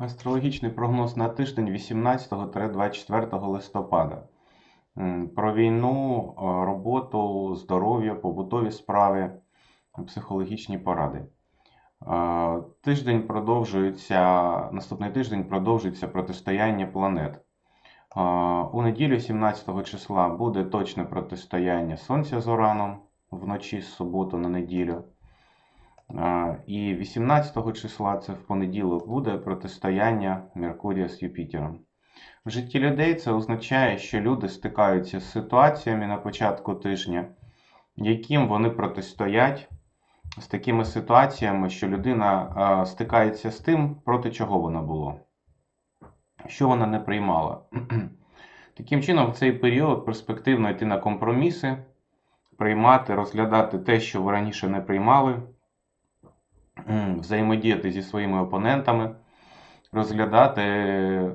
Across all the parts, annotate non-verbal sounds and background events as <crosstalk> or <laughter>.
Астрологічний прогноз на тиждень 18-24 листопада. Про війну, е, роботу, здоров'я, побутові справи, психологічні поради. Е, Тиждень продовжується, наступний тиждень продовжується протистояння планет. Е, У неділю 17 числа буде точне протистояння Сонця з Ураном вночі з суботу на неділю. І 18 числа, це в понеділок, буде протистояння Меркурія з Юпітером. В житті людей це означає, що люди стикаються з ситуаціями на початку тижня, яким вони протистоять з такими ситуаціями, що людина стикається з тим, проти чого вона було, що вона не приймала. <clears throat> Таким чином, в цей період перспективно йти на компроміси, приймати, розглядати те, що ви раніше не приймали взаємодіяти зі своїми опонентами, розглядати е,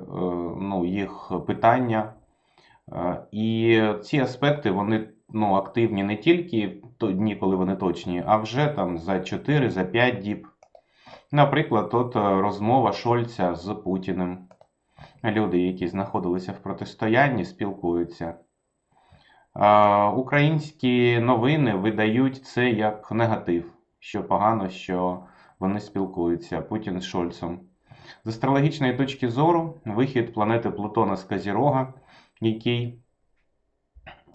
ну, їх питання. Е, І ці аспекти вони ну, активні не тільки в дні, коли вони точні, а вже там за 4, за 5 діб. Наприклад, от е, розмова Шольца з Путіним. Люди, які знаходилися в протистоянні, спілкуються. Українські новини видають це як негатив, що погано, що вони спілкуються Путін з Шольцем. З астрологічної точки зору, вихід планети Плутона з Казірога, який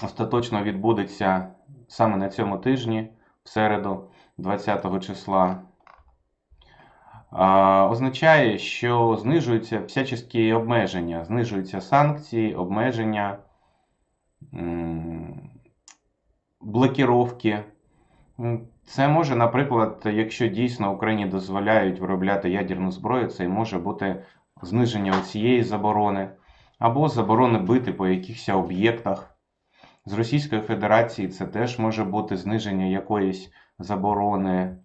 остаточно відбудеться саме на цьому тижні, в середу, 20 числа, означає, що знижуються всяческі обмеження, знижуються санкції, обмеження, блокіровки. Це може, наприклад, якщо дійсно Україні дозволяють виробляти ядерну зброю, це може бути зниження цієї заборони, або заборони бити по якихось об'єктах. З Російської Федерації це теж може бути зниження якоїсь заборони,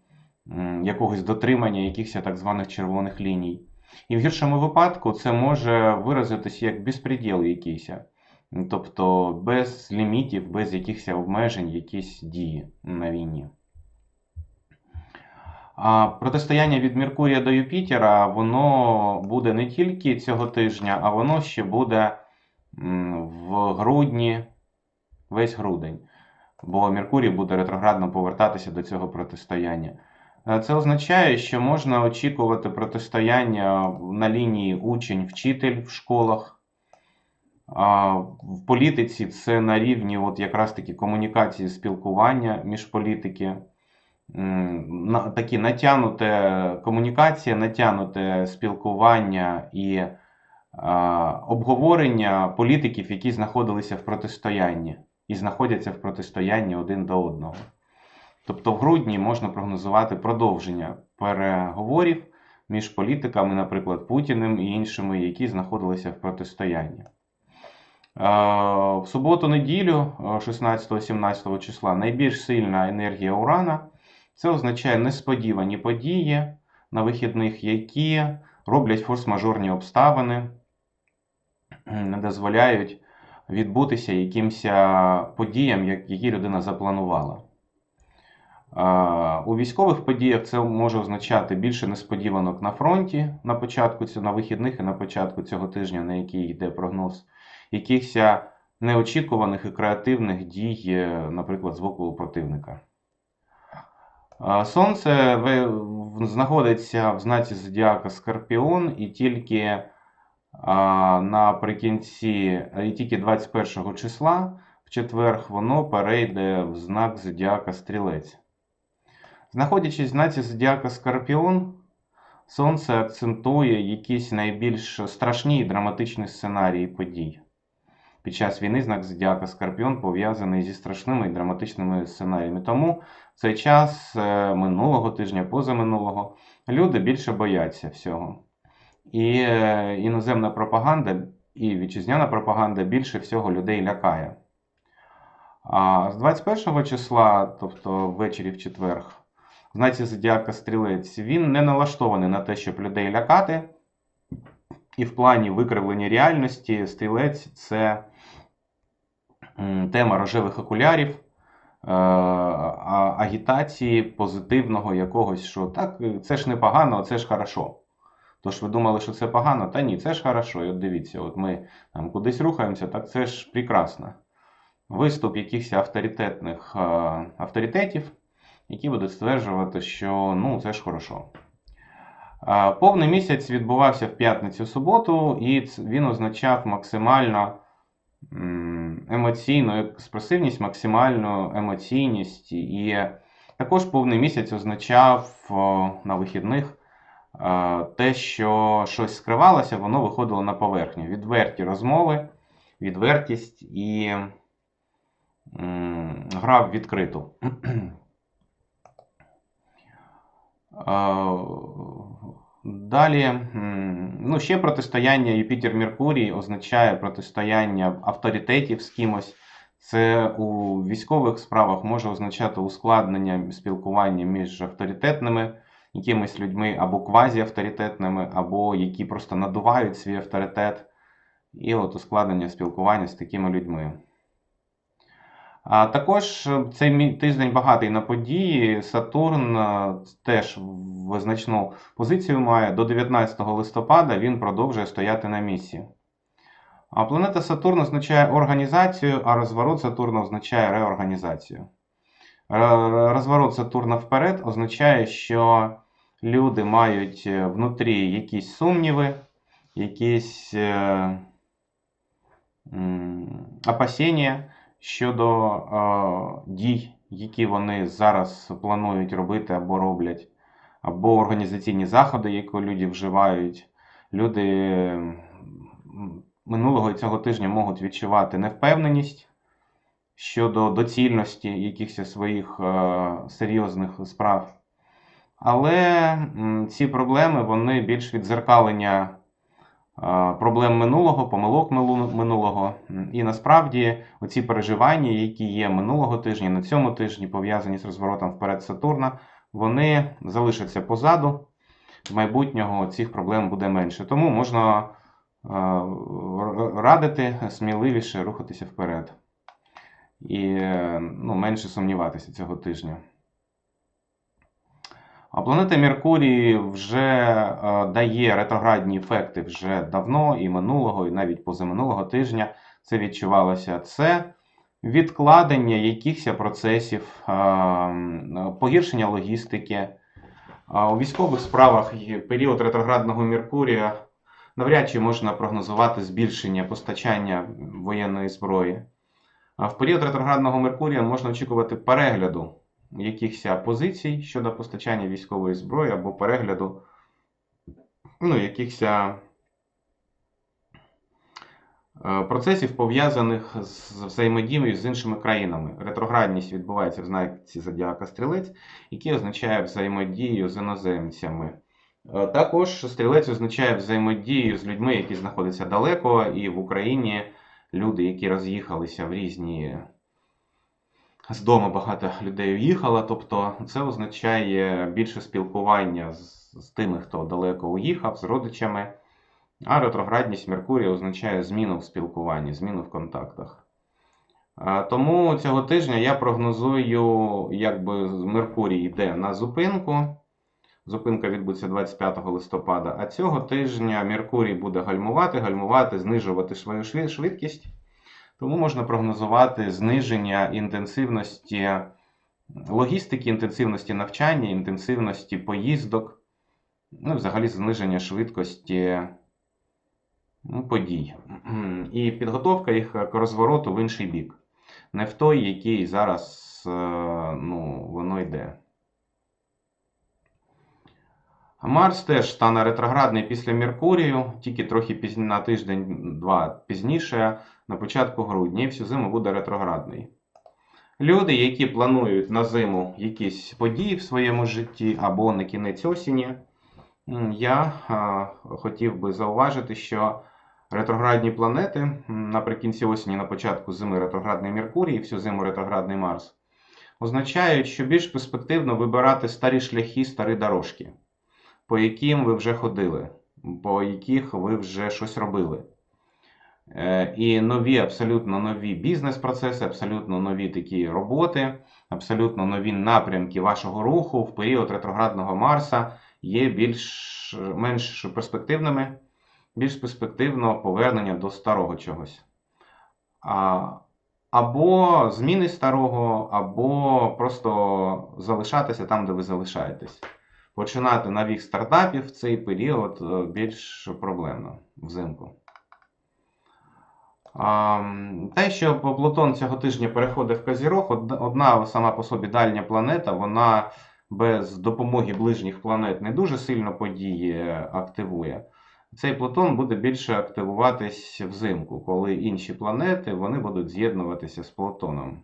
якогось дотримання якихось так званих червоних ліній. І в гіршому випадку це може виразитися як безпреділ якийсь. Тобто без лімітів, без якихось обмежень, якісь дії на війні. А протистояння від Меркурія до Юпітера, воно буде не тільки цього тижня, а воно ще буде в грудні, весь грудень. Бо Меркурій буде ретроградно повертатися до цього протистояння. Е, Це означає, що можна очікувати протистояння на лінії учень-вчитель в школах. В політиці це на рівні от якраз таки комунікації, спілкування між політики. Такі натягнуте комунікація, натягнуте спілкування і обговорення політиків, які знаходилися в протистоянні і знаходяться в протистоянні один до одного. Тобто в грудні можна прогнозувати продовження переговорів між політиками, наприклад, Путіним і іншими, які знаходилися в протистоянні. В суботу-неділю, е, 16-17 числа, найбільш сильна енергія Урана. Це означає несподівані події на вихідних, які роблять форс-мажорні обставини, не дозволяють відбутися якимось подіям, які людина запланувала. У військових подіях це може означати більше несподіванок на фронті на початку на вихідних і на початку цього тижня, на який йде прогноз, якихось неочікуваних і креативних дій, е, наприклад, з боку противника. Сонце знаходиться в знаці зодіака Скорпіон і тільки наприкінці, і тільки 21 числа в четвер воно перейде в знак зодіака Стрілець. Знаходячись в знаці зодіака Скорпіон, Сонце акцентує якісь найбільш страшні і драматичні сценарії подій. Під час війни знак зодіака Скорпіон пов'язаний зі страшними і драматичними сценаріями. Тому в цей час е, минулого тижня, позаминулого, люди більше бояться всього. І е, іноземна пропаганда і вітчизняна пропаганда більше всього людей лякає. А з 21 числа, тобто ввечері в четвер, знаці зодіака Стрілець, він не налаштований на те, щоб людей лякати. І в плані викривлення реальності стрілець це тема рожевих окулярів, е, агітації позитивного якогось, що так, це ж непогано, це ж хорошо. Тож ви думали, що це погано? Та ні, це ж хорошо. І от дивіться, от ми там кудись рухаємося, так це ж прекрасно. Виступ якихось авторитетних е, авторитетів, які будуть стверджувати, що ну це ж хорошо. Е, Повний місяць відбувався в п'ятницю-суботу, і він означав максимально емоційну експресивність, максимальну емоційність. І також повний місяць означав на вихідних е, те, що щось скривалося, воно виходило на поверхню. Відверті розмови, відвертість і м, гра в відкриту. <clears throat> Далі, ну, ще протистояння Юпітер-Меркурій означає протистояння авторитетів з кимось. Це у військових справах може означати ускладнення спілкування між авторитетними якимись людьми або квазіавторитетними, або які просто надувають свій авторитет. І от ускладнення спілкування з такими людьми. А також е, цей тиждень багатий на події. Сатурн е, теж визначну позицію має. До 19 листопада він продовжує стояти на місці. А планета Сатурн означає організацію, а розворот Сатурна означає реорганізацію. Ре- Розворот Сатурна вперед означає, що люди мають е, внутрі якісь сумніви, якісь опасіння щодо е, дій, які вони зараз планують робити або роблять, або організаційні заходи, які люди вживають. Люди минулого і цього тижня можуть відчувати невпевненість щодо доцільності якихось своїх е, серйозних справ. Але ці проблеми вони більш відзеркалення проблем минулого, помилок минулого. І насправді оці переживання, які є минулого тижня, на цьому тижні пов'язані з розворотом вперед Сатурна, вони залишаться позаду. В майбутнього цих проблем буде менше. Тому можна е, радити сміливіше рухатися вперед. І е, ну, менше сумніватися цього тижня. Планета Меркурій вже е, дає ретроградні ефекти вже давно, і минулого, і навіть позаминулого тижня це відчувалося. Це відкладення якихось процесів, е, погіршення логістики. У військових справах період ретроградного Меркурія навряд чи можна прогнозувати збільшення постачання воєнної зброї. В період ретроградного Меркурія можна очікувати перегляду якихось позицій щодо постачання військової зброї або перегляду ну, якихось е, процесів, пов'язаних з взаємодією з іншими країнами. Ретроградність відбувається в знаці Зодіака Стрілець, який означає взаємодію з іноземцями. Е, Також стрілець означає взаємодію з людьми, які знаходяться далеко, і в Україні люди, які роз'їхалися в різні. З дому багато людей уїхало, тобто це означає більше спілкування з, з тими, хто далеко уїхав, з родичами. А ретроградність Меркурія означає зміну в спілкуванні, зміну в контактах. Тому цього тижня я прогнозую, якби Меркурій йде на зупинку. Зупинка відбудеться 25 листопада. А цього тижня Меркурій буде гальмувати, гальмувати, знижувати свою швид- швидкість. Тому можна прогнозувати зниження інтенсивності логістики, інтенсивності навчання, інтенсивності поїздок, ну, і взагалі зниження швидкості ну, подій. І підготовка їх к розвороту в інший бік. Не в той, який зараз е, ну, воно йде. Марс теж стане ретроградний після Меркурію, тільки трохи пізні, на тиждень-два пізніше, на початку грудня, і всю зиму буде ретроградний. Люди, які планують на зиму якісь події в своєму житті або на кінець осені, я хотів би зауважити, що ретроградні планети наприкінці осені, на початку зими ретроградний Меркурій, і всю зиму ретроградний Марс, означають, що більш перспективно вибирати старі шляхи, старі дорожки, по яким ви вже ходили, по яких ви вже щось робили. Е, І нові, абсолютно нові бізнес-процеси, абсолютно нові такі роботи, абсолютно нові напрямки вашого руху в період ретроградного Марса, є більш менш перспективними, більш перспективно повернення до старого чогось. А, або зміни старого, або просто залишатися там, де ви залишаєтесь. Починати нових стартапів в цей період е, більш проблемно взимку. Те, що Плутон цього тижня переходить в Казірог, одна сама по собі дальня планета, вона без допомоги ближніх планет не дуже сильно події активує. Цей Плутон буде більше активуватись взимку, коли інші планети вони будуть з'єднуватися з Плутоном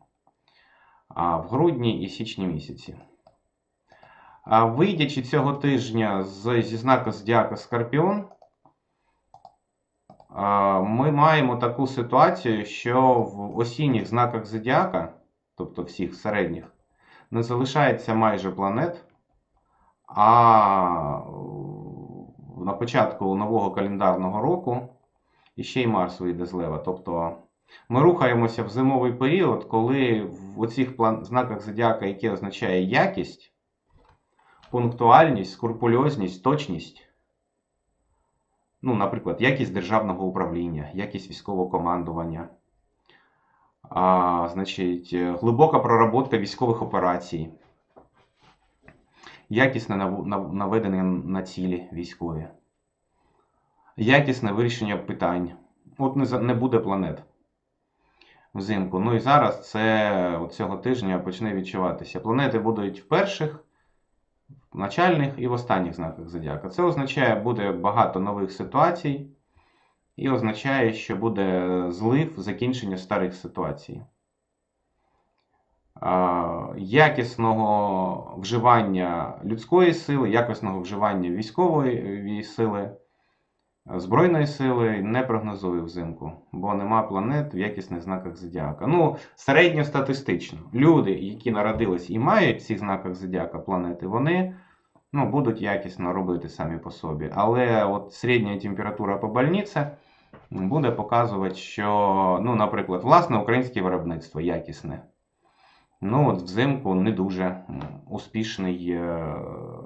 а, в грудні і січні місяці. А вийдячи цього тижня з, зі знака Зодіака Скорпіон, ми маємо таку ситуацію, що в осінніх знаках Зодіака, тобто всіх середніх, не залишається майже планет, а е, на початку нового календарного року іще й Марс вийде з Лева. Тобто ми рухаємося в зимовий період, коли в оцих план- знаках Зодіака, які означає якість, пунктуальність, скрупульозність, точність. Ну, наприклад, якість державного управління, якість військового командування, а, значить, е, глибока проработка військових операцій, якісне нав- нав- наведення на цілі військові, якісне вирішення питань. От не, не буде планет взимку. Ну і зараз це цього тижня почне відчуватися. Планети будуть в перших, начальних і в останніх знаках зодіака. Це означає, буде багато нових ситуацій, і означає, що буде злив закінчення старих ситуацій. Якісного вживання людської сили, якісного вживання військової сили, збройної сили не прогнозую взимку, бо нема планет в якісних знаках зодіака. Ну, середньостатистично. Люди, які народились і мають в цих знаках зодіака планети, вони ну, будуть якісно робити самі по собі. Але от середня температура по больниці буде показувати, що, ну, наприклад, власне українське виробництво якісне. Ну, от взимку не дуже м, успішний е,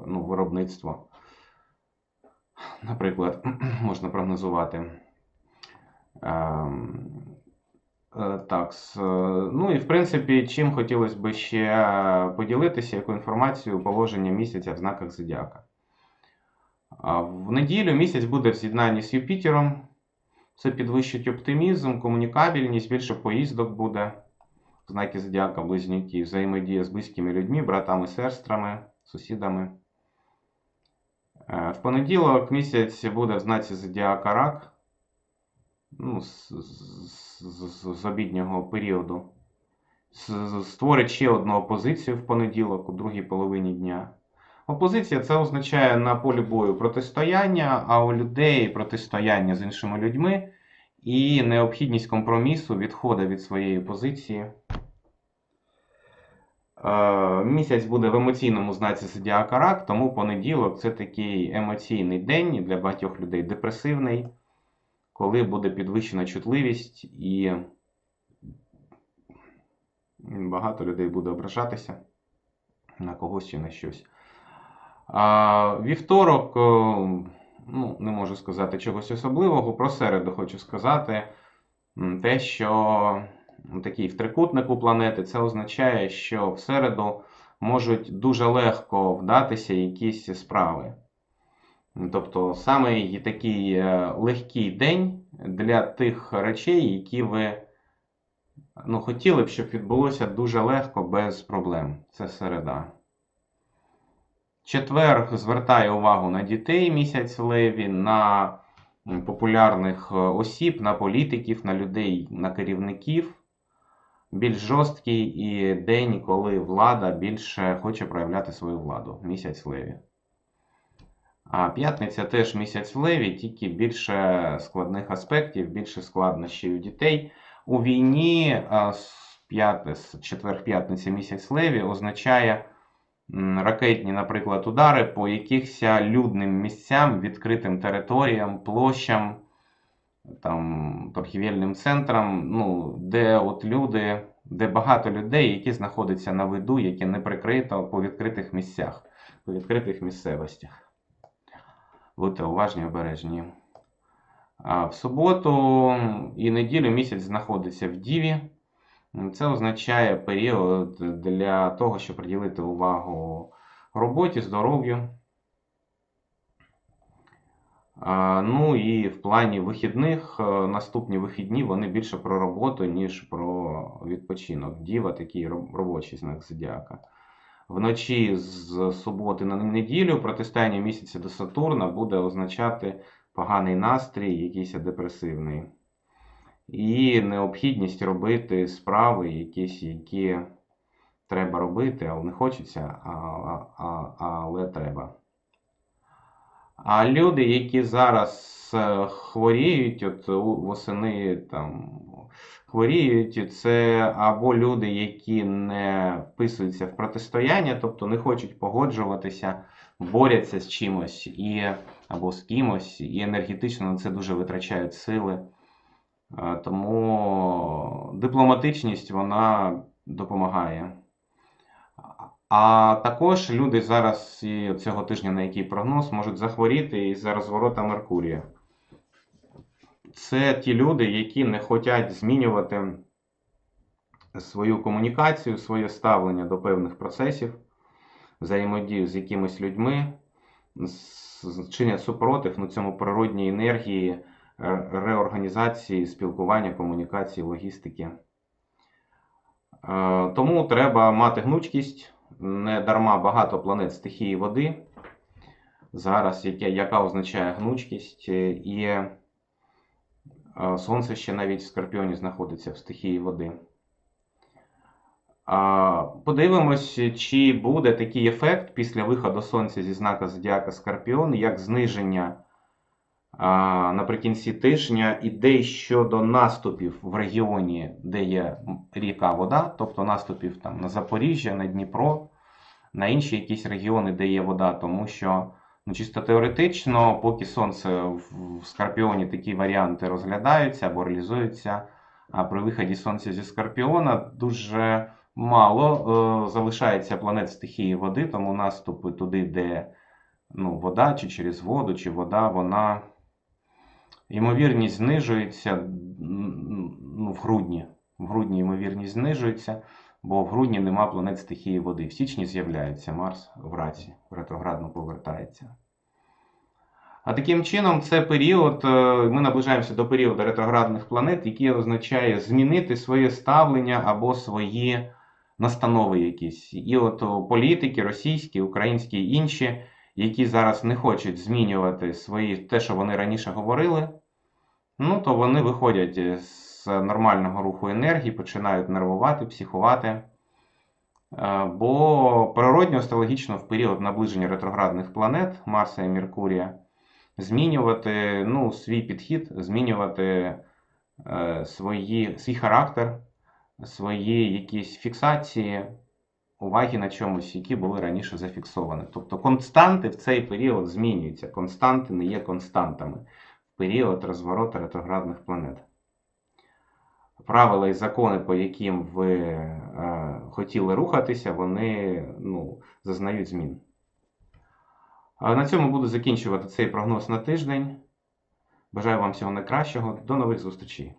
ну, виробництво. Наприклад, <clears throat> можна прогнозувати. Ем, е, Так, е, ну і в принципі, чим хотілося б ще поділитися, яку інформацію положення місяця в знаках зодіака. В неділю місяць буде в з'єднанні з Юпітером. Це підвищить оптимізм, комунікабельність, більше поїздок буде. Знаки зодіака близнюки, взаємодія з близькими людьми, братами, сестрами, сусідами. Е, В понеділок місяць буде в знаці зодіака рак. Ну, з, з, з, з обіднього періоду. Створить ще одну опозицію в понеділок, у другій половині дня. Опозиція це означає на полі бою протистояння, а у людей протистояння з іншими людьми і необхідність компромісу, відходу від своєї позиції. Е, Місяць буде в емоційному знаці зодіака рак, тому понеділок це такий емоційний день для багатьох людей, депресивний, коли буде підвищена чутливість і багато людей буде ображатися на когось чи на щось. Вівторок, е, ну, не можу сказати чогось особливого. Про середу хочу сказати те, що такий в трикутнику планети, це означає, що в середу можуть дуже легко вдатися якісь справи. Тобто саме такий е, легкий день для тих речей, які ви ну, хотіли б, щоб відбулося дуже легко, без проблем. Це середа. Четвер звертає увагу на дітей місяць леві, на популярних е, осіб, на політиків, на людей, на керівників. Більш жорсткий і день, коли влада більше хоче проявляти свою владу. Місяць леві. А п'ятниця теж місяць леві, тільки більше складних аспектів, більше складнощів дітей. У війні з четвер-п'ятниця місяць леві означає ракетні, наприклад, удари по якихось людним місцям, відкритим територіям, площам, там, торгівельним центрам, ну, де от люди, де багато людей, які знаходяться на виду, які не прикрито по відкритих місцях, по відкритих місцевостях. Будьте уважні, обережні. А в суботу і неділю місяць знаходиться в Діві. Це означає період для того, щоб приділити увагу роботі, здоров'ю. Ну і в плані вихідних, е, наступні вихідні, вони більше про роботу, ніж про відпочинок. Діва такий робочий знак зодіака. Вночі з суботи на неділю протистояння місяця до Сатурна буде означати поганий настрій, якийсь депресивний. І необхідність робити справи, якісь, які треба робити, але не хочеться, а, але треба. А люди, які зараз е, хворіють, от восени там хворіють, це або люди, які не вписуються в протистояння, тобто не хочуть погоджуватися, борються з чимось і, або з кимось, і енергетично на це дуже витрачають сили. Е, Тому дипломатичність вона допомагає. А також люди зараз і цього тижня, на який прогноз, можуть захворіти із-за розворота Меркурія. Це ті люди, які не хочуть змінювати свою комунікацію, своє ставлення до певних процесів, взаємодію з якимись людьми, чинять супротив на цьому природній енергії, е, реорганізації, спілкування, комунікації, логістики. Е, Тому треба мати гнучкість. Не дарма багато планет стихії води. Зараз, яке, яка означає гнучкість, е, і е, Сонце ще навіть в Скорпіоні знаходиться в стихії води. Подивимось, чи буде такий ефект після виходу Сонця зі знака Зодіака Скорпіон, як зниження наприкінці тижня ідей щодо наступів в регіоні, де є ріка вода, тобто наступів там на Запоріжжя, на Дніпро, на інші якісь регіони, де є вода, тому що ну, чисто теоретично, поки сонце в Скорпіоні такі варіанти розглядаються або реалізуються, а при виході сонця зі Скорпіона дуже мало е, залишається планет стихії води, тому наступи туди, де ну, вода, чи через воду, чи вода, вона ймовірність знижується ну, в грудні. В грудні ймовірність знижується, бо в грудні нема планет стихії води. В січні з'являється Марс в раці, ретроградно повертається. А таким чином, це період, е, ми наближаємося до періоду ретроградних планет, який означає змінити своє ставлення або свої настанови якісь. І от політики російські, українські і інші, які зараз не хочуть змінювати свої, те, що вони раніше говорили, ну то вони виходять з нормального руху енергії, починають нервувати, психувати. Е, Бо природньо астрологічно в період наближення ретроградних планет Марса і Меркурія змінювати ну, свій підхід, змінювати е, свої, свій характер, свої якісь фіксації, уваги на чомусь, які були раніше зафіксовані. Тобто константи в цей період змінюються. Константи не є константами в період розвороту ретроградних планет. Правила і закони, по яким ви е, хотіли рухатися, вони ну, зазнають змін. На цьому буду закінчувати цей прогноз на тиждень. Бажаю вам всього найкращого. До нових зустрічей!